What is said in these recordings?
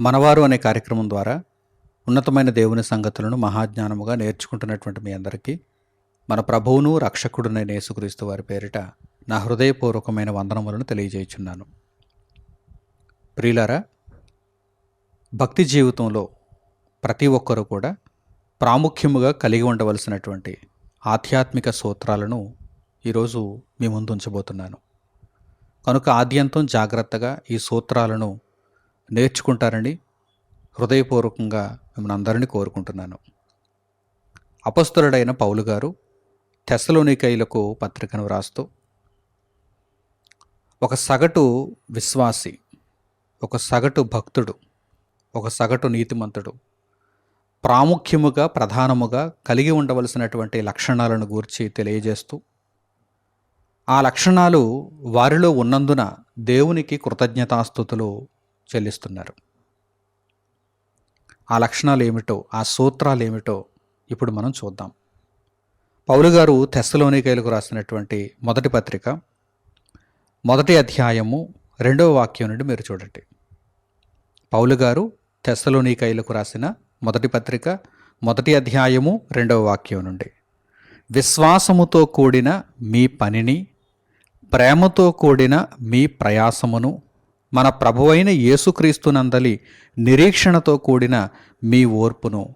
మనవారు అనే కార్యక్రమం ద్వారా ఉన్నతమైన దేవుని సంగతులను మహాజ్ఞానముగా నేర్చుకుంటున్నటువంటి మీ అందరికీ మన ప్రభువును రక్షకుడునైన యేసుక్రీస్తు వారి పేరిట నా హృదయపూర్వకమైన వందనములను తెలియజేయుచున్నాను. ప్రియులారా భక్తి జీవితంలో ప్రతి ఒక్కరూ కూడా ప్రాముఖ్యముగా కలిగి ఉండవలసినటువంటి ఆధ్యాత్మిక సూత్రాలను ఈరోజు మీ ముందు ఉంచబోతున్నాను. కనుక ఆద్యంతం జాగ్రత్తగా ఈ సూత్రాలను నేర్చుకుంటారని హృదయపూర్వకంగా మిమ్మల్ని అందరినీ కోరుకుంటున్నాను. అపస్తులుడైన పౌలు గారు తెసలోనికైలకు పత్రికను వ్రాస్తూ ఒక సగటు విశ్వాసి ఒక సగటు భక్తుడు ఒక సగటు నీతిమంతుడు ప్రాముఖ్యముగా ప్రధానముగా కలిగి ఉండవలసినటువంటి లక్షణాలను గూర్చి తెలియజేస్తూ ఆ లక్షణాలు వారిలో ఉన్నందున దేవునికి కృతజ్ఞతాస్థుతులు చెల్లిస్తున్నారు. ఆ లక్షణాలు ఏమిటో ఆ సూత్రాలు ఏమిటో ఇప్పుడు మనం చూద్దాం. పౌలు గారు తెస్సలోనికైలకు రాసినటువంటి మొదటి పత్రిక మొదటి అధ్యాయము రెండవ వాక్యం నుండి మీరు చూడండి. పౌలు గారు తెస్సలోనికైలకు రాసిన మొదటి పత్రిక మొదటి అధ్యాయము రెండవ వాక్యం నుండి. విశ్వాసముతో కూడిన మీ పనిని ప్రేమతో కూడిన మీ ప్రయాసమును మన ప్రభువైన యేసుక్రీస్తునందలి నిరీక్షణతో కూడిన మీ ఓర్పును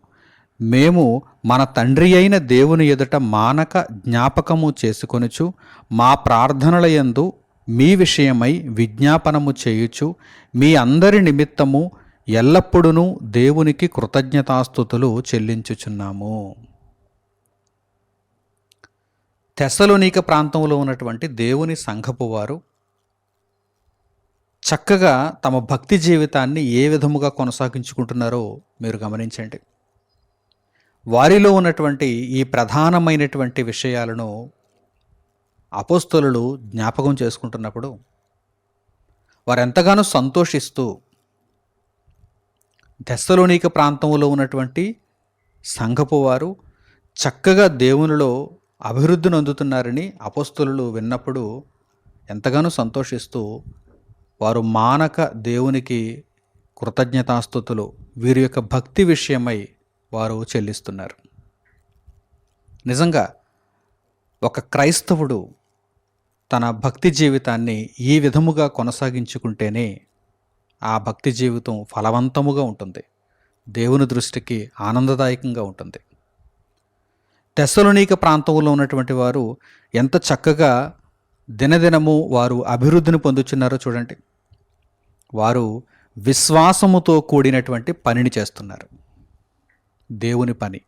మేము మన తండ్రి అయిన దేవుని ఎదుట మానక జ్ఞాపకము చేసుకొనుచు మా ప్రార్థనల యందు మీ విషయమై విజ్ఞాపనము చేయుచు మీ అందరి నిమిత్తము ఎల్లప్పుడూ దేవునికి కృతజ్ఞతాస్థుతులు చెల్లించుచున్నాము. తెసలోనిక ప్రాంతంలో ఉన్నటువంటి దేవుని సంఘపు వారు చక్కగా తమ భక్తి జీవితాన్ని ఏ విధముగా కొనసాగించుకుంటున్నారో మీరు గమనించండి. వారిలో ఉన్నటువంటి ఈ ప్రధానమైనటువంటి విషయాలను అపోస్తలు జ్ఞాపకం చేసుకుంటున్నప్పుడు వారెంతగానో సంతోషిస్తూ దశలోనిక ప్రాంతంలో ఉన్నటువంటి సంఘపు వారు చక్కగా దేవునిలో అభివృద్ధిని అందుతున్నారని అపోస్తులు విన్నప్పుడు ఎంతగానో సంతోషిస్తూ వారు మానక దేవునికి కృతజ్ఞతాస్థుతులు వీరి యొక్క భక్తి విషయమై వారు చెల్లిస్తున్నారు. నిజంగా ఒక క్రైస్తవుడు తన భక్తి జీవితాన్ని ఈ విధముగా కొనసాగించుకుంటేనే ఆ భక్తి జీవితం ఫలవంతముగా ఉంటుంది. దేవుని దృష్టికి ఆనందదాయకంగా ఉంటుంది. తెస్సలోనిక ప్రాంతంలో ఉన్నటువంటి వారు ఎంత చక్కగా దినదినము వారు అభివృద్ధిని పొందుచున్నారో చూడండి. వారు విశ్వాసముతో కూడినటువంటి పనిని చేస్తున్నారు. దేవుని పని.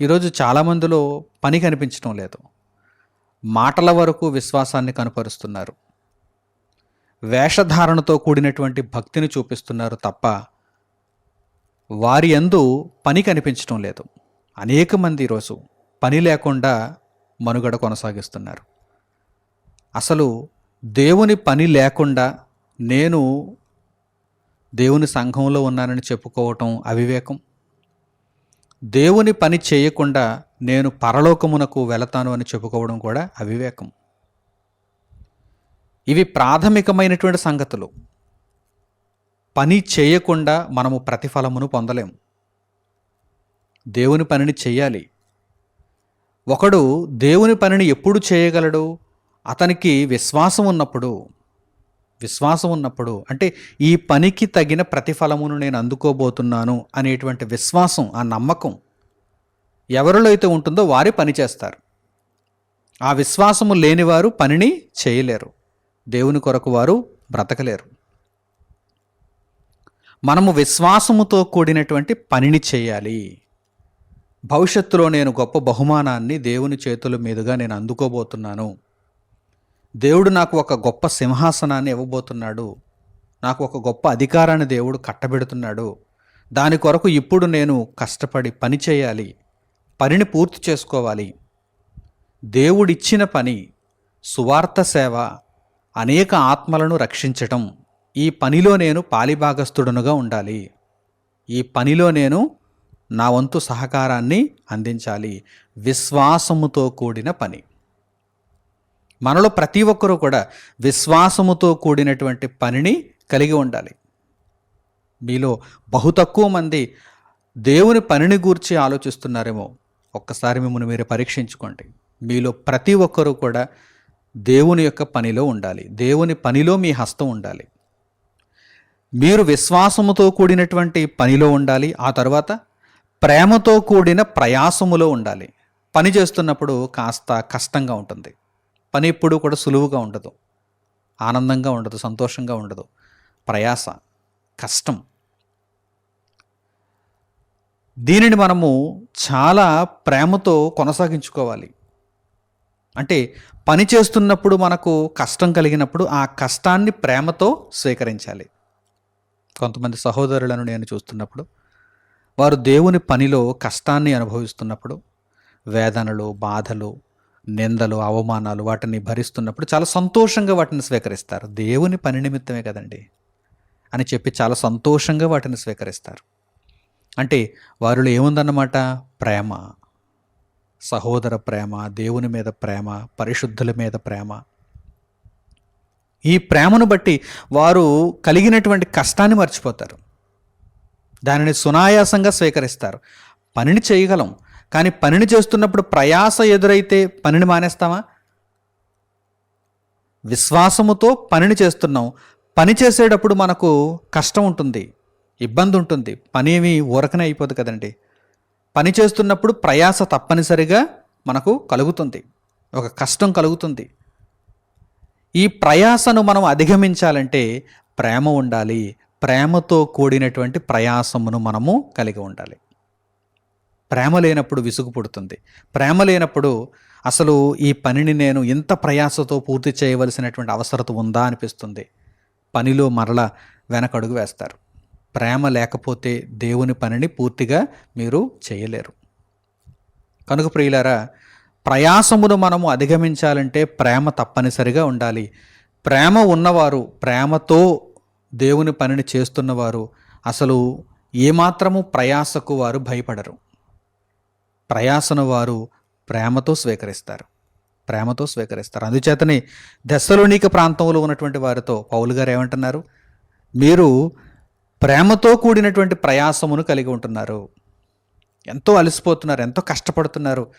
ఈరోజు చాలామందిలో పని కనిపించడం లేదు. మాటల వరకు విశ్వాసాన్ని కనపరుస్తున్నారు. వేషధారణతో కూడినటువంటి భక్తిని చూపిస్తున్నారు తప్ప వారి ఎందు పని కనిపించడం లేదు. అనేక మంది ఈరోజు పని లేకుండా మనుగడ కొనసాగిస్తున్నారు. అసలు దేవుని పని లేకుండా నేను దేవుని సంఘంలో ఉన్నానని చెప్పుకోవటం అవివేకం. దేవుని పని చేయకుండా నేను పరలోకమునకు వెళతాను అని చెప్పుకోవడం కూడా అవివేకం. ఇవి ప్రాథమికమైనటువంటి సంగతులు. పని చేయకుండా మనము ప్రతిఫలమును పొందలేము. దేవుని పనిని చేయాలి. ఒకడు దేవుని పనిని ఎప్పుడు చేయగలడు? అతనికి విశ్వాసం ఉన్నప్పుడు విశ్వాసం ఉన్నప్పుడు అంటే ఈ పనికి తగిన ప్రతిఫలమును నేను అందుకోబోతున్నాను అనేటువంటి విశ్వాసం ఆ నమ్మకం ఎవరిలో అయితే ఉంటుందో వారి పని చేస్తారు. ఆ విశ్వాసము లేనివారు పనిని చేయలేరు. దేవుని కొరకు వారు బ్రతకలేరు. మనము విశ్వాసముతో కూడినటువంటి పనిని చేయాలి. భవిష్యత్తులో నేను గొప్ప బహుమానాన్ని దేవుని చేతుల మీదుగా నేను అందుకోబోతున్నాను. దేవుడు నాకు ఒక గొప్ప సింహాసనాన్ని ఇవ్వబోతున్నాడు. నాకు ఒక గొప్ప అధికారాన్ని దేవుడు కట్టబెడుతున్నాడు. దాని కొరకు ఇప్పుడు నేను కష్టపడి పని చేయాలి. పనిని పూర్తి చేసుకోవాలి. దేవుడిచ్చిన పని సువార్త సేవ అనేక ఆత్మలను రక్షించటం. ఈ పనిలో నేను పాలిభాగస్థుడనుగా ఉండాలి. ఈ పనిలో నేను నా వంతు సహకారాన్ని అందించాలి. విశ్వాసముతో కూడిన పని. మనలో ప్రతి ఒక్కరూ కూడా విశ్వాసముతో కూడినటువంటి పనిని కలిగి ఉండాలి. మీలో బహు తక్కువ మంది దేవుని పనిని గూర్చి ఆలోచిస్తున్నారేమో. ఒక్కసారి మిమ్మల్ని మీరు పరీక్షించుకోండి. మీలో ప్రతి ఒక్కరూ కూడా దేవుని యొక్క పనిలో ఉండాలి. దేవుని పనిలో మీ హస్తం ఉండాలి. మీరు విశ్వాసముతో కూడినటువంటి పనిలో ఉండాలి. ఆ తర్వాత ప్రేమతో కూడిన ప్రయాసములో ఉండాలి. పని చేస్తున్నప్పుడు కాస్త కష్టంగా ఉంటుంది. పని ఎప్పుడూ కూడా సులువుగా ఉండదు. ఆనందంగా ఉండదు సంతోషంగా ఉండదు. ప్రయాస కష్టం. దీనిని మనము చాలా ప్రేమతో కొనసాగించుకోవాలి. అంటే పని చేస్తున్నప్పుడు మనకు కష్టం కలిగినప్పుడు ఆ కష్టాన్ని ప్రేమతో స్వీకరించాలి. కొంతమంది సహోదరులను నేను చూస్తున్నప్పుడు వారు దేవుని పనిలో కష్టాన్ని అనుభవిస్తున్నప్పుడు వేదనలు బాధలు నిందలు అవమానాలు వాటిని భరిస్తున్నప్పుడు చాలా సంతోషంగా వాటిని స్వీకరిస్తారు. దేవుని పని నిమిత్తమే కదండి అని చెప్పి చాలా సంతోషంగా వాటిని స్వీకరిస్తారు. అంటే వారిలో ఏముందన్నమాట? ప్రేమ సహోదర ప్రేమ దేవుని మీద ప్రేమ పరిశుద్ధుల మీద ప్రేమ. ఈ ప్రేమను బట్టి వారు కలిగినటువంటి కష్టాన్ని మర్చిపోతారు. దానిని సునాయాసంగా స్వీకరిస్తారు. పనిని చేయగలం. కానీ పనిని చేస్తున్నప్పుడు ప్రయాస ఎదురైతే పనిని మానేస్తామా? విశ్వాసముతో పనిని చేస్తున్నాం. పని చేసేటప్పుడు మనకు కష్టం ఉంటుంది. ఇబ్బంది ఉంటుంది. పని ఏమి ఊరకనే అయిపోదు కదండి. పని చేస్తున్నప్పుడు ప్రయాస తప్పనిసరిగా మనకు కలుగుతుంది. ఒక కష్టం కలుగుతుంది. ఈ ప్రయాసను మనం అధిగమించాలంటే ప్రేమ ఉండాలి. ప్రేమతో కూడినటువంటి ప్రయాసమును మనము కలిగి ఉండాలి. ప్రేమ లేనప్పుడు విసుగు పుడుతుంది. ప్రేమ లేనప్పుడు అసలు ఈ పనిని నేను ఇంత ప్రయాసతో పూర్తి చేయవలసినటువంటి అవసరత ఉందా అనిపిస్తుంది. పనిలో మరల వెనకడుగు వేస్తారు. ప్రేమ లేకపోతే దేవుని పనిని పూర్తిగా మీరు చేయలేరు. కనుక ప్రియులారా ప్రయాసమును మనము అధిగమించాలంటే ప్రేమ తప్పనిసరిగా ఉండాలి. ప్రేమ ఉన్నవారు ప్రేమతో దేవుని పనిని చేస్తున్నవారు అసలు ఏమాత్రము ప్రయాసకు వారు భయపడరు. ప్రయాసను వారు ప్రేమతో స్వీకరిస్తారు. ప్రేమతో స్వీకరిస్తారు. అందుచేతనే దశలోనిక ప్రాంతంలో ఉన్నటువంటి వారితో పౌలు గారు ఏమంటున్నారు? మీరు ప్రేమతో కూడినటువంటి ప్రయాసమును కలిగి ఉంటున్నారు. ఎంతో అలసిపోతున్నారు ఎంతో కష్టపడుతున్నారు.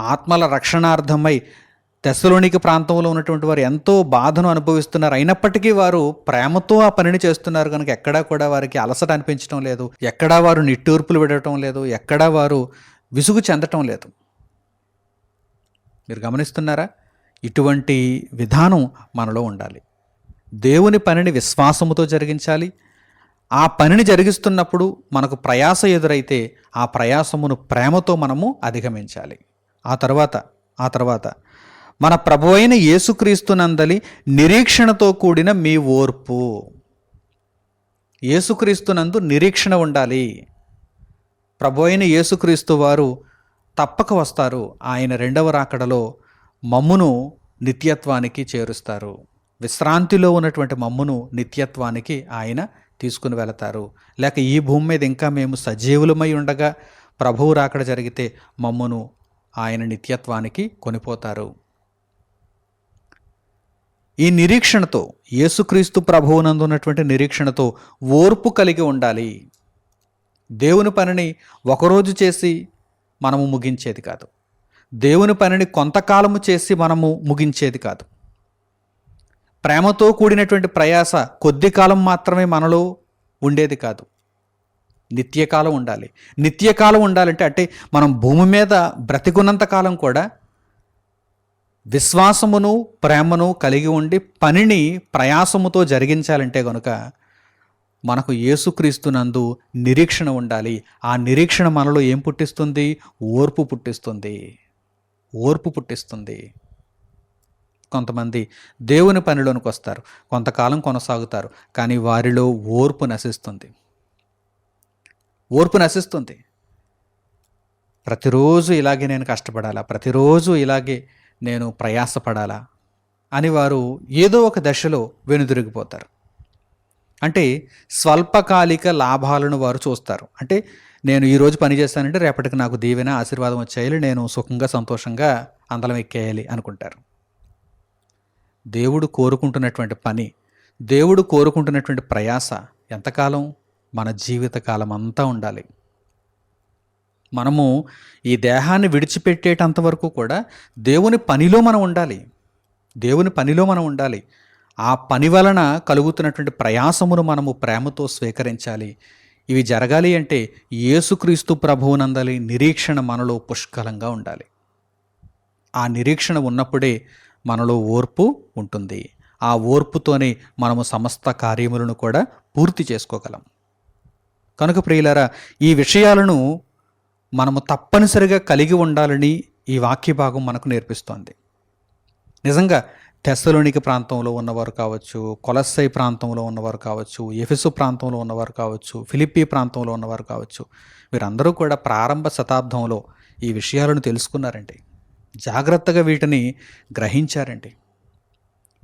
ఆత్మల రక్షణార్థమై తెస్సలోనికి ప్రాంతంలో ఉన్నటువంటి వారు ఎంతో బాధను అనుభవిస్తున్నారు. అయినప్పటికీ వారు ప్రేమతో ఆ పనిని చేస్తున్నారు కనుక ఎక్కడా కూడా వారికి అలసట అనిపించడం లేదు. ఎక్కడా వారు నిట్టూర్పులు విడటం లేదు. ఎక్కడా వారు విసుగు చెందటం లేదు. మీరు గమనిస్తున్నారా? ఇటువంటి విధానం మనలో ఉండాలి. దేవుని పనిని విశ్వాసముతో జరిగించాలి. ఆ పనిని జరిగిస్తున్నప్పుడు మనకు ప్రయాస ఎదురైతే ఆ ప్రయాసమును ప్రేమతో మనము అధిగమించాలి. ఆ తర్వాత ఆ తర్వాత మన ప్రభు అయిన యేసుక్రీస్తునందలి నిరీక్షణతో కూడిన మీ ఓర్పు. యేసుక్రీస్తునందు నిరీక్షణ ఉండాలి. ప్రభు అయిన యేసుక్రీస్తు వారు తప్పక వస్తారు. ఆయన రెండవ రాకడలో మమ్మును నిత్యత్వానికి చేరుస్తారు. విశ్రాంతిలో ఉన్నటువంటి మమ్మును నిత్యత్వానికి ఆయన తీసుకుని వెళతారు. లేక ఈ భూమి మీద ఇంకా మేము సజీవులమై ఉండగా ప్రభువు రాకడ జరిగితే మమ్మును ఆయన నిత్యత్వానికి కొనిపోతారు. ఈ నిరీక్షణతో యేసుక్రీస్తు ప్రభువునందు ఉన్నటువంటి నిరీక్షణతో ఓర్పు కలిగి ఉండాలి. దేవుని పనిని ఒకరోజు చేసి మనము ముగించేది కాదు. దేవుని పనిని కొంతకాలము చేసి మనము ముగించేది కాదు. ప్రేమతో కూడినటువంటి ప్రయాస కొద్ది కాలం మాత్రమే మనలో ఉండేది కాదు. నిత్యకాలం ఉండాలి. నిత్యకాలం ఉండాలంటే అంటే మనం భూమి మీద బ్రతికున్నంత కాలం కూడా విశ్వాసమును ప్రేమను కలిగి ఉండి పనిని ప్రయాసముతో జరిగించాలంటే గనుక మనకు యేసుక్రీస్తునందు నిరీక్షణ ఉండాలి. ఆ నిరీక్షణ మనలో ఏం పుట్టిస్తుంది? ఓర్పు పుట్టిస్తుంది. ఓర్పు పుట్టిస్తుంది. కొంతమంది దేవుని పనిలోనికి వస్తారు. కొంతకాలం కొనసాగుతారు. కానీ వారిలో ఓర్పు నశిస్తుంది. ఓర్పు నశిస్తుంది. ప్రతిరోజు ఇలాగే నేను కష్టపడాలా? ప్రతిరోజు ఇలాగే నేను ప్రయాసపడాలా? అని వారు ఏదో ఒక దశలో వెనుదిరిగిపోతారు. అంటే స్వల్పకాలిక లాభాలను వారు చూస్తారు. అంటే నేను ఈరోజు పని చేస్తానంటే రేపటికి నాకు దీవెన ఆశీర్వాదం వచ్చేయాలి నేను సుఖంగా సంతోషంగా అందలం ఎక్కేయాలి అనుకుంటారు. దేవుడు కోరుకుంటున్నటువంటి పని దేవుడు కోరుకుంటున్నటువంటి ప్రయాస ఎంతకాలం? మన జీవితకాలం అంతా ఉండాలి. మనము ఈ దేహాన్ని విడిచిపెట్టేటంత వరకు కూడా దేవుని పనిలో మనం ఉండాలి. దేవుని పనిలో మనం ఉండాలి. ఆ పని వలన కలుగుతున్నటువంటి ప్రయాసమును మనము ప్రేమతో స్వీకరించాలి. ఇవి జరగాలి అంటే యేసుక్రీస్తు ప్రభువునందలి నిరీక్షణ మనలో పుష్కలంగా ఉండాలి. ఆ నిరీక్షణ ఉన్నప్పుడే మనలో ఓర్పు ఉంటుంది. ఆ ఓర్పుతోనే మనము సమస్త కార్యములను కూడా పూర్తి చేసుకోగలం. కనుక ప్రియులారా ఈ విషయాలను మనము తప్పనిసరిగా కలిగి ఉండాలని ఈ వాక్య భాగం మనకు నేర్పిస్తోంది. నిజంగా టెస్సలోనికి ప్రాంతంలో ఉన్నవారు కావచ్చు కొలస్సై ప్రాంతంలో ఉన్నవారు కావచ్చు ఎఫెసు ప్రాంతంలో ఉన్నవారు కావచ్చు ఫిలిప్పీ ప్రాంతంలో ఉన్నవారు కావచ్చు వీరందరూ కూడా ప్రారంభ శతాబ్దంలో ఈ విషయాలను తెలుసుకున్నారండి. జాగ్రత్తగా వీటిని గ్రహించారండి.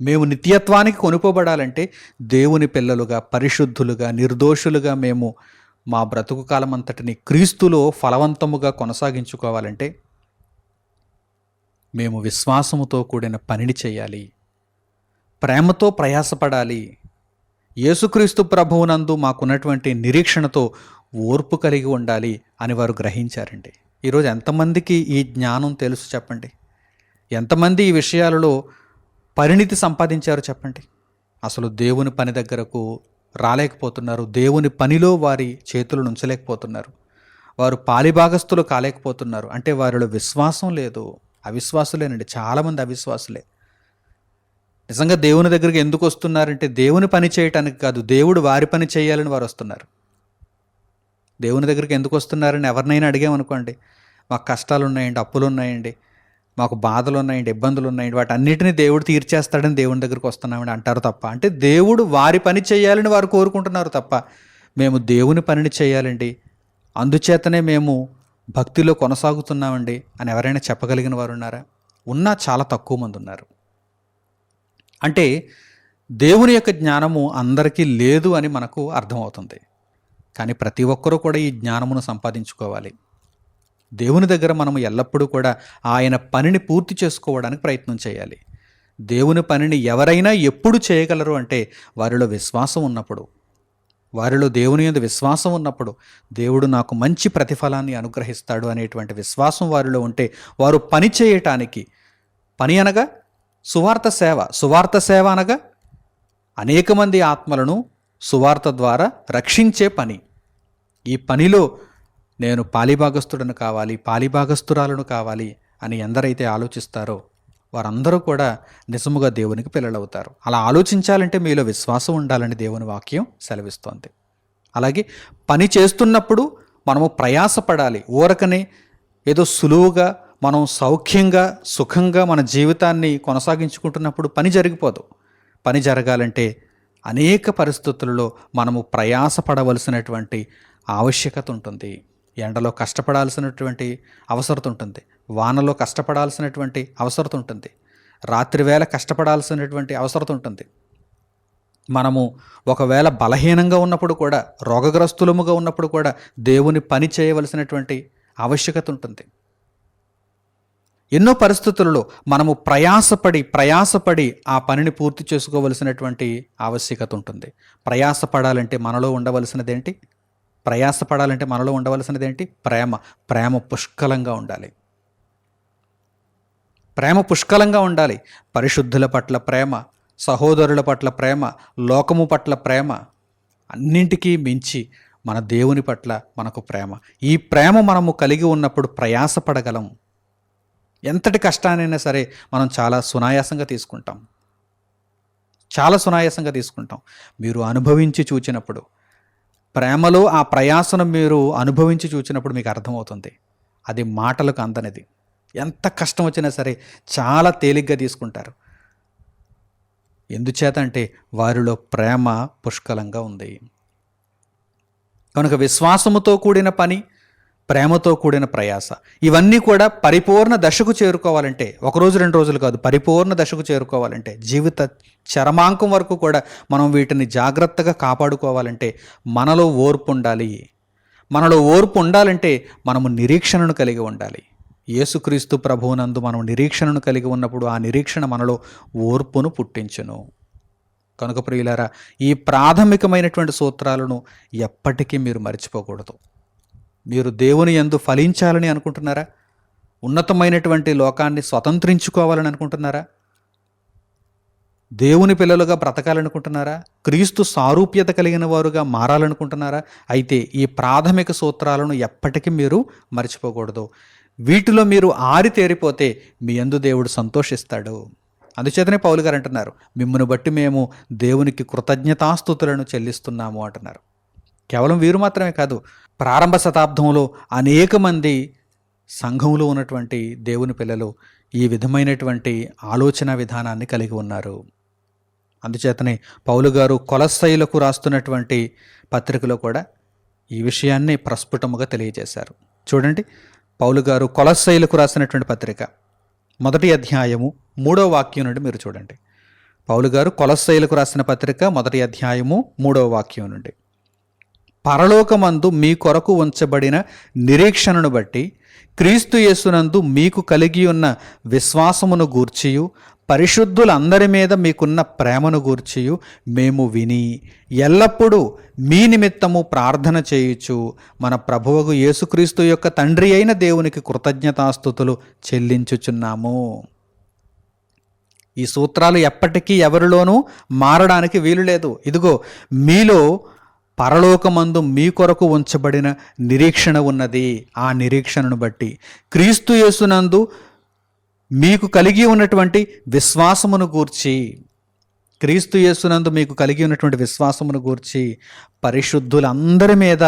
మేము నిత్యత్వానికి కొనుకోబడాలంటే దేవుని పిల్లలుగా పరిశుద్ధులుగా నిర్దోషులుగా మేము మా బ్రతుకు కాలం అంతటిని క్రీస్తులో ఫలవంతముగా కొనసాగించుకోవాలంటే మేము విశ్వాసముతో కూడిన పనిని చేయాలి. ప్రేమతో ప్రయాసపడాలి. యేసుక్రీస్తు ప్రభువునందు మాకున్నటువంటి నిరీక్షణతో ఓర్పు కలిగి ఉండాలి అని వారు గ్రహించారండి. ఈరోజు ఎంతమందికి ఈ జ్ఞానం తెలుసు చెప్పండి? ఎంతమంది ఈ విషయాలలో పరిణితి సంపాదించారు చెప్పండి? అసలు దేవుని పని దగ్గరకు రాలేకపోతున్నారు. దేవుని పనిలో వారి చేతులు ఉంచలేకపోతున్నారు. వారు పాలిభాగస్తులు కాలేకపోతున్నారు. అంటే వారిలో విశ్వాసం లేదు. అవిశ్వాసులేనండి. చాలామంది అవిశ్వాసులే. నిజంగా దేవుని దగ్గరికి ఎందుకు వస్తున్నారంటే దేవుని పని చేయటానికి కాదు దేవుడు వారి పని చేయాలని వారు వస్తున్నారు. దేవుని దగ్గరికి ఎందుకు వస్తున్నారని ఎవరినైనా అడిగామనుకోండి మాకు కష్టాలు ఉన్నాయండి అప్పులు ఉన్నాయండి మాకు బాధలు ఉన్నాయండి ఇబ్బందులు ఉన్నాయండి వాటి అన్నిటిని దేవుడు తీర్చేస్తాడని దేవుని దగ్గరికి వస్తున్నామని అంటారు తప్ప. అంటే దేవుడు వారి పని చేయాలని వారు కోరుకుంటున్నారు తప్ప మేము దేవుని పనిని చేయాలండి. అందుచేతనే మేము భక్తిలో కొనసాగుతున్నామండి అని ఎవరైనా చెప్పగలిగిన వారు ఉన్నారా? ఉన్నా చాలా తక్కువ మంది ఉన్నారు. అంటే దేవుని యొక్క జ్ఞానము అందరికీ లేదు అని మనకు అర్థమవుతుంది. కానీ ప్రతి ఒక్కరూ కూడా ఈ జ్ఞానమును సంపాదించుకోవాలి. దేవుని దగ్గర మనం ఎల్లప్పుడూ కూడా ఆయన పనిని పూర్తి చేసుకోవడానికి ప్రయత్నం చేయాలి. దేవుని పనిని ఎవరైనా ఎప్పుడు చేయగలరు అంటే వారిలో విశ్వాసం ఉన్నప్పుడు వారిలో దేవుని మీద విశ్వాసం ఉన్నప్పుడు దేవుడు నాకు మంచి ప్రతిఫలాన్ని అనుగ్రహిస్తాడు అనేటువంటి విశ్వాసం వారిలో ఉంటే వారు పని చేయటానికి పని అనగా సువార్త సేవ సువార్త సేవ అనగా అనేక మంది ఆత్మలను సువార్త ద్వారా రక్షించే పని. ఈ పనిలో నేను పాలిభాగస్థుడను కావాలి పాలిభాగస్తురాలను కావాలి అని ఎందరైతే ఆలోచిస్తారో వారందరూ కూడా నిజముగా దేవునికి పిల్లలవుతారు. అలా ఆలోచించాలంటే మీలో విశ్వాసం ఉండాలని దేవుని వాక్యం సెలవిస్తోంది. అలాగే పని చేస్తున్నప్పుడు మనము ప్రయాసపడాలి. ఊరకనే ఏదో సులువుగా మనం సౌఖ్యంగా సుఖంగా మన జీవితాన్ని కొనసాగించుకుంటున్నప్పుడు పని జరిగిపోదు. పని జరగాలంటే అనేక పరిస్థితులలో మనము ప్రయాసపడవలసినటువంటి ఆవశ్యకత ఉంటుంది. ఎండలో కష్టపడాల్సినటువంటి అవసరత ఉంటుంది. వానలో కష్టపడాల్సినటువంటి అవసరత ఉంటుంది. రాత్రివేళ కష్టపడాల్సినటువంటి అవసరం ఉంటుంది. మనము ఒకవేళ బలహీనంగా ఉన్నప్పుడు కూడా రోగగ్రస్తులముగా ఉన్నప్పుడు కూడా దేవుని పని చేయవలసినటువంటి ఆవశ్యకత ఉంటుంది. ఎన్నో పరిస్థితులలో మనము ప్రయాసపడి ప్రయాసపడి ఆ పనిని పూర్తి చేసుకోవలసినటువంటి ఆవశ్యకత ఉంటుంది. ప్రయాసపడాలంటే మనలో ఉండవలసినది ఏంటి ప్రయాసపడాలంటే మనలో ఉండవలసినది ఏంటి ప్రేమ. ప్రేమ పుష్కలంగా ఉండాలి. ప్రేమ పుష్కలంగా ఉండాలి. పరిశుద్ధుల పట్ల ప్రేమ సహోదరుల పట్ల ప్రేమ లోకము పట్ల ప్రేమ అన్నింటికీ మించి మన దేవుని పట్ల మనకు ప్రేమ. ఈ ప్రేమ మనము కలిగి ఉన్నప్పుడు ప్రయాసపడగలం. ఎంతటి కష్టానైనా సరే మనం చాలా సునాయాసంగా తీసుకుంటాం. చాలా సునాయాసంగా తీసుకుంటాం. మీరు అనుభవించి చూచినప్పుడు ప్రేమలో ఆ ప్రయాసను మీరు అనుభవించి చూచినప్పుడు మీకు అర్థమవుతుంది. అది మాటలకు అందనిది. ఎంత కష్టం వచ్చినా సరే చాలా తేలిగ్గా తీసుకుంటారు. ఎందుచేత అంటే వారిలో ప్రేమ పుష్కలంగా ఉంది. కనుక విశ్వాసముతో కూడిన పని ప్రేమతో కూడిన ప్రయాస. ఇవన్నీ కూడా పరిపూర్ణ దశకు చేరుకోవాలంటే ఒకరోజు రెండు రోజులు కాదు పరిపూర్ణ దశకు చేరుకోవాలంటే జీవిత చరమాంకం వరకు కూడా మనం వీటిని జాగ్రత్తగా కాపాడుకోవాలంటే మనలో ఓర్పు ఉండాలి. మనలో ఓర్పు ఉండాలంటే మనము నిరీక్షణను కలిగి ఉండాలి. యేసుక్రీస్తు ప్రభువునందు మనం నిరీక్షణను కలిగి ఉన్నప్పుడు ఆ నిరీక్షణ మనలో ఓర్పును పుట్టించును. కనుక ప్రియులారా ఈ ప్రాథమికమైనటువంటి సూత్రాలను ఎప్పటికీ మీరు మర్చిపోకూడదు. మీరు దేవుని ఎందు ఫలించాలని అనుకుంటున్నారా? ఉన్నతమైనటువంటి లోకాన్ని స్వతంత్రించుకోవాలని అనుకుంటున్నారా? దేవుని పిల్లలుగా బ్రతకాలనుకుంటున్నారా? క్రీస్తు సారూప్యత కలిగిన వారుగా మారాలనుకుంటున్నారా? అయితే ఈ ప్రాథమిక సూత్రాలను ఎప్పటికీ మీరు మర్చిపోకూడదు. వీటిలో మీరు ఆరితేరిపోతే మీ ఎందు దేవుడు సంతోషిస్తాడు. అందుచేతనే పౌలు గారు అంటున్నారు మిమ్మల్ని బట్టి మేము దేవునికి కృతజ్ఞతాస్థుతులను చెల్లిస్తున్నాము అంటున్నారు. కేవలం వీరు మాత్రమే కాదు ప్రారంభ శతాబ్దంలో అనేక మంది సంఘంలో ఉన్నటువంటి దేవుని పిల్లలు ఈ విధమైనటువంటి ఆలోచన విధానాన్ని కలిగి ఉన్నారు. అందుచేతనే పౌలు గారు కొలస్థాయిలకు రాస్తున్నటువంటి పత్రికలో కూడా ఈ విషయాన్ని ప్రస్ఫుటముగా తెలియజేశారు. చూడండి పౌలు గారు కొలస్థాయిలకు రాసినటువంటి పత్రిక మొదటి అధ్యాయము మూడో వాక్యం నుండి మీరు చూడండి. పౌలు గారు కొలస్థాయిలకు రాసిన పత్రిక మొదటి అధ్యాయము మూడో వాక్యం నుండి. పరలోకమందు మీ కొరకు ఉంచబడిన నిరీక్షణను బట్టి క్రీస్తు యేసునందు మీకు కలిగి ఉన్న విశ్వాసమును గూర్చియు పరిశుద్ధులందరి మీద మీకున్న ప్రేమను గూర్చియు మేము విని ఎల్లప్పుడూ మీ నిమిత్తము ప్రార్థన చేయుచు మన ప్రభువకు యేసుక్రీస్తు యొక్క తండ్రి అయిన దేవునికి కృతజ్ఞతాస్థుతులు చెల్లించుచున్నాము. ఈ సూత్రాలు ఎప్పటికీ ఎవరిలోనూ మారడానికి వీలు లేదు ఇదిగో మీలో పరలోకమందు మీ కొరకు ఉంచబడిన నిరీక్షణ ఉన్నది. ఆ నిరీక్షణను బట్టి క్రీస్తు యేసునందు మీకు కలిగి ఉన్నటువంటి విశ్వాసమును గూర్చి క్రీస్తు యేసునందు మీకు కలిగి ఉన్నటువంటి విశ్వాసమును గూర్చి పరిశుద్ధులందరి మీద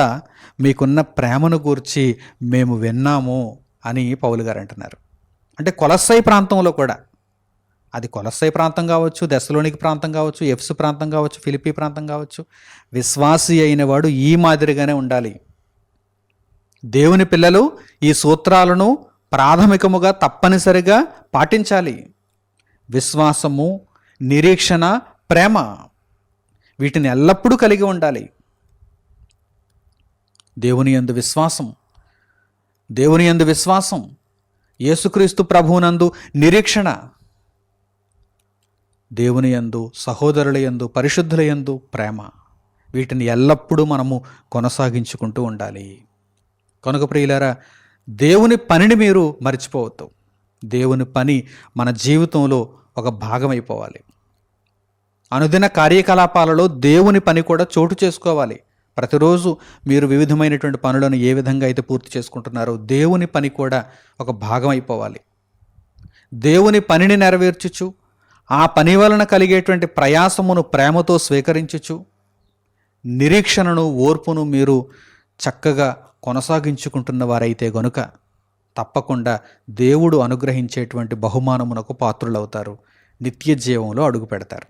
మీకున్న ప్రేమను గూర్చి మేము విన్నాము అని పౌలు గారు అంటున్నారు. అంటే కొలస్సై ప్రాంతంలో కూడా అది కొలస్సై ప్రాంతం కావచ్చు దశలోనికి ప్రాంతం కావచ్చు ఎఫ్స్ ప్రాంతం కావచ్చు ఫిలిపీ ప్రాంతం కావచ్చు విశ్వాసి అయిన వాడు ఈ మాదిరిగానే ఉండాలి. దేవుని పిల్లలు ఈ సూత్రాలను ప్రాథమికముగా తప్పనిసరిగా పాటించాలి. విశ్వాసము నిరీక్షణ ప్రేమ వీటిని ఎల్లప్పుడూ కలిగి ఉండాలి. దేవుని యందు విశ్వాసం దేవుని యందు విశ్వాసం యేసుక్రీస్తు ప్రభువునందు నిరీక్షణ దేవుని యందు సహోదరుల యందు పరిశుద్ధుల యందు ప్రేమ. వీటిని ఎల్లప్పుడూ మనము కొనసాగించుకుంటూ ఉండాలి. కనుక ప్రియులారా దేవుని పనిని మీరు మర్చిపోవద్దు. దేవుని పని మన జీవితంలో ఒక భాగమైపోవాలి. అనుదిన కార్యకలాపాలలో దేవుని పని కూడా చోటు చేసుకోవాలి. ప్రతిరోజు మీరు వివిధమైనటువంటి పనులను ఏ విధంగా అయితే పూర్తి చేసుకుంటున్నారో దేవుని పని కూడా ఒక భాగం అయిపోవాలి దేవుని పనిని నెరవేర్చుచు ఆ పని వలన కలిగేటువంటి ప్రయాసమును ప్రేమతో స్వీకరించుచు నిరీక్షణను ఓర్పును మీరు చక్కగా కొనసాగించుకుంటున్న వారైతే గనుక తప్పకుండా దేవుడు అనుగ్రహించేటువంటి బహుమానమునకు పాత్రులవుతారు. నిత్య జీవంలో అడుగు పెడతారు.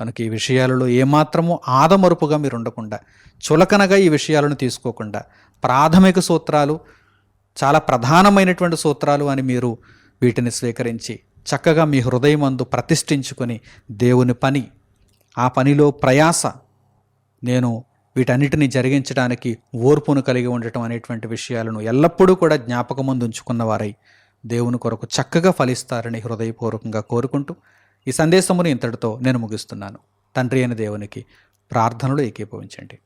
కనుక ఈ విషయాలలో ఏమాత్రము ఆదమరుపుగా మీరు ఉండకుండా చులకనగా ఈ విషయాలను తీసుకోకుండా ప్రాథమిక సూత్రాలు చాలా ప్రధానమైనటువంటి సూత్రాలు అని మీరు వీటిని స్వీకరించి చక్కగా మీ హృదయమందు ప్రతిష్ఠించుకొని దేవుని పని ఆ పనిలో ప్రయాస నేను వీటన్నిటిని జరిగించడానికి ఓర్పును కలిగి ఉండటం అనేటువంటి విషయాలను ఎల్లప్పుడూ కూడా జ్ఞాపకముందు ఉంచుకున్న వారై దేవుని కొరకు చక్కగా ఫలిస్తారని హృదయపూర్వకంగా కోరుకుంటూ ఈ సందేశమును ఇంతటితో నేను ముగిస్తున్నాను. తండ్రి అయిన దేవునికి ప్రార్థనలు ఏకీభవించండి.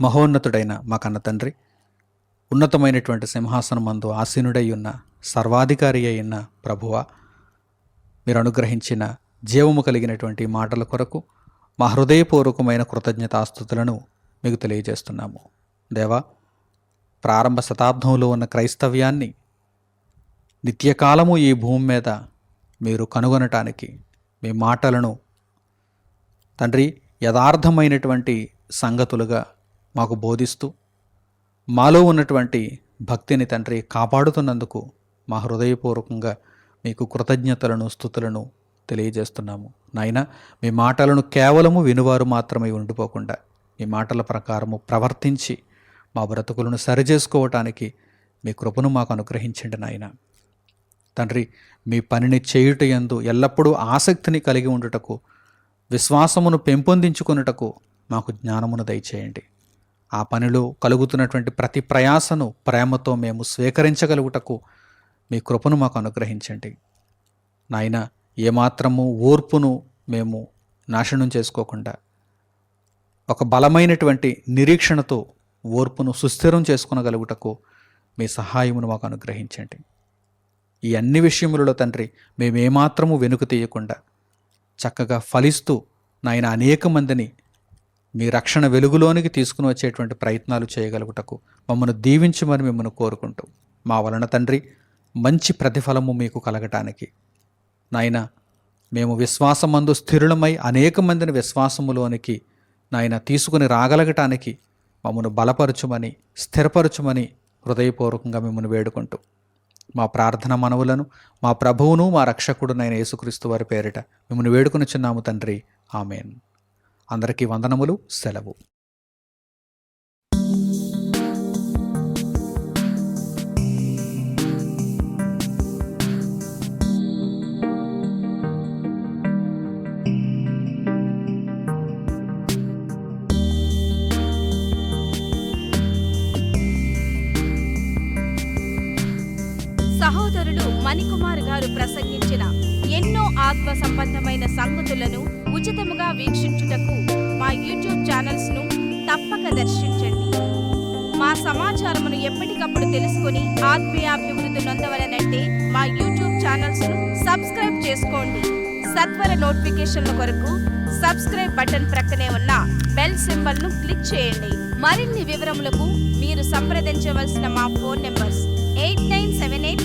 మహోన్నతుడైన మా కన్న తండ్రి ఉన్నతమైనటువంటి సింహాసనం మందు ఆసీనుడై ఉన్న సర్వాధికారి అయిన ప్రభువ మీరు అనుగ్రహించిన జీవము కలిగినటువంటి మాటల కొరకు మా హృదయపూర్వకమైన కృతజ్ఞతాస్థుతులను మీకు తెలియజేస్తున్నాము. దేవా ప్రారంభ శతాబ్దంలో ఉన్న క్రైస్తవ్యాన్ని నిత్యకాలము ఈ భూమి మీద మీరు కనుగొనటానికి మీ మాటలను తండ్రి యథార్థమైనటువంటి సంగతులుగా మాకు బోధిస్తూ మాలో ఉన్నటువంటి భక్తిని తండ్రి కాపాడుతున్నందుకు మా హృదయపూర్వకంగా మీకు కృతజ్ఞతలను స్థుతులను తెలియజేస్తున్నాము. నాయన మీ మాటలను కేవలము వినువారు మాత్రమే ఉండిపోకుండా మీ మాటల ప్రకారము ప్రవర్తించి మా బ్రతుకులను సరిచేసుకోవటానికి మీ కృపను మాకు అనుగ్రహించండి నాయన. తండ్రి మీ పనిని చేయుట యందు ఎల్లప్పుడూ ఆసక్తిని కలిగి ఉండుటకు విశ్వాసమును పెంపొందించుకొనుటకు మాకు జ్ఞానమును దయచేయండి. ఆ పనిలో కలుగుతున్నటువంటి ప్రతి ప్రయాసను ప్రేమతో మేము స్వీకరించగలుగుటకు మీ కృపను మాకు అనుగ్రహించండి. నాయన ఏమాత్రము ఓర్పును మేము నాశనం చేసుకోకుండా ఒక బలమైనటువంటి నిరీక్షణతో ఓర్పును సుస్థిరం చేసుకునగలుగుటకు మీ సహాయమును మాకు అనుగ్రహించండి. ఈ అన్ని విషయములలో తండ్రి మేమేమాత్రము వెనుక తీయకుండా చక్కగా ఫలిస్తూ నాయన అనేక మందిని మీ రక్షణ వెలుగులోనికి తీసుకుని వచ్చేటువంటి ప్రయత్నాలు చేయగలుగుటకు మమ్మల్ని దీవించమని మిమ్మల్ని కోరుకుంటూ మా వలన తండ్రి మంచి ప్రతిఫలము మీకు కలగటానికి. నాయన మేము విశ్వాసమందు స్థిరులమై అనేక మందిని విశ్వాసములోనికి నాయన తీసుకుని రాగలగటానికి మమ్మను బలపరచుమని స్థిరపరచుమని హృదయపూర్వకంగా మిమ్మల్ని వేడుకుంటూ మా ప్రార్థన మనవులను మా ప్రభువును మా రక్షకుడు నైన యేసుక్రీస్తు వారి పేరిట మిమ్మల్ని వేడుకుని చిన్నాము తండ్రి. ఆమెన్. అందరికీ వందనములు సెలవు. రవికుమార్ గారు ప్రసంగించిన ఎన్నో ఆత్మ సంబంధమైన సంగతులను ఉచితముగా వీక్షించుటకు మా యూట్యూబ్ ఛానల్స్ను తప్పక దర్శించండి. మా సమాచారమును ఎప్పటికప్పుడు తెలుసుకుని ఆత్మీయాభివృద్ధి నొందవలనంటే మా యూట్యూబ్ ఛానల్స్ను సబ్స్క్రైబ్ చేసుకోండి. సత్వర నోటిఫికేషన్ల కొరకు సబ్స్క్రైబ్ బటన్ ప్రక్కనే ఉన్న బెల్ సింబల్ను క్లిక్ చేయండి. మరిన్ని వివరములకు మీరు సంప్రదించవలసిన మా phone numbers eight nine seven eight